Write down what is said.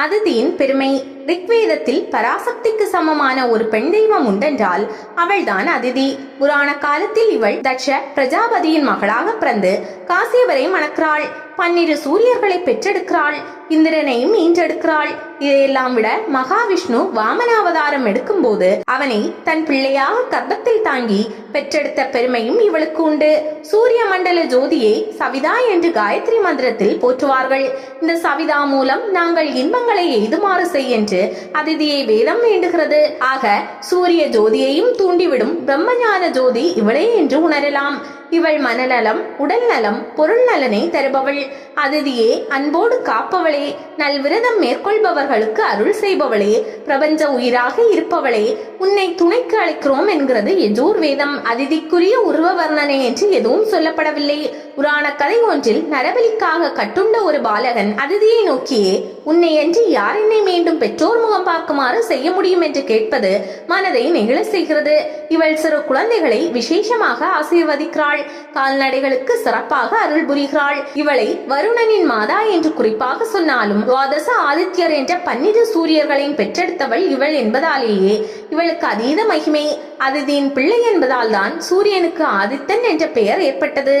அதிதியின் பெருமை ரிக்வேதத்தில் பராசக்திக்கு சமமான ஒரு பெண் தெய்வம் உண்டென்றால் அவள்தான் அதிதி. புராண காலத்தில் இவள் தட்ச பிரஜாபதியின் மகளாக பிறந்து காசியவரை மணக்கிறாள். பன்னிரு சூரியர்களை பெற்றெடுக்கிறாள். இந்திரனையும் ஈன்றெடுக்கிறாள் இதையெல்லாம் விட மகாவிஷ்ணு வாமன அவதாரம் எடுக்கும்போது அவனை தன் பிள்ளையாக கர்ப்பத்தில் தாங்கி பெற்றெடுத்த பெருமையும் இவளுக்கு உண்டு. சூரிய மண்டல ஜோதியை சவிதா என்று காயத்ரி மந்திரத்தில் போற்றுவார்கள். இந்த சவிதா மூலம் நாங்கள் இன்பங்களை எய்துமாறு செய் என்று அதிதியை வேதம் வேண்டுகிறது. ஆக சூரிய ஜோதியையும் தூண்டிவிடும் பிரம்மஞான ஜோதி இவளே என்று உணரலாம். இவள் மனநலம் உடல் நலம் பொருள் நலனை தருபவள். அதிதியே அன்போடு காப்பவளே. நல்விரதம் மேற்கொள்பவர்களுக்கு அருள் செய்பவளே. பிரபஞ்ச உயிராக இருப்பவளே. உன்னை துணைக்கு அழைக்கிறோம் என்கிறது எஜூர் வேதம் அதிதிக்குரிய உருவ வர்ணனை என்று எதுவும் சொல்லப்படவில்லை. புராண கதை ஒன்றில் நரபலிக்காக கட்டுண்ட ஒரு பாலகன் அதிதியை நோக்கியே உன்னை என்று யார் என்னை மீண்டும் பெற்றோர் முகம் பார்க்குமாறு செய்ய முடியும் என்று கேட்பது மனதை நெகிழ செய்கிறது. இவள் சிறு குழந்தைகளை விசேஷமாக ஆசீர்வதிக்கிறாள். கால்நடைகளுக்கு சிறப்பாக அருள் புரிகிறாள். இவளை வருணனின் மாதா என்று குறிப்பாக சொன்னாலும் துவாதச ஆதித்யர் என்ற பன்னிரு சூரியர்களின் பெற்றெடுத்தவள் இவள் என்பதாலேயே இவளுக்கு அதீத மகிமை. அதிதியின் பிள்ளை என்பதால் தான் சூரியனுக்கு ஆதித்தன் என்ற பெயர் ஏற்பட்டது.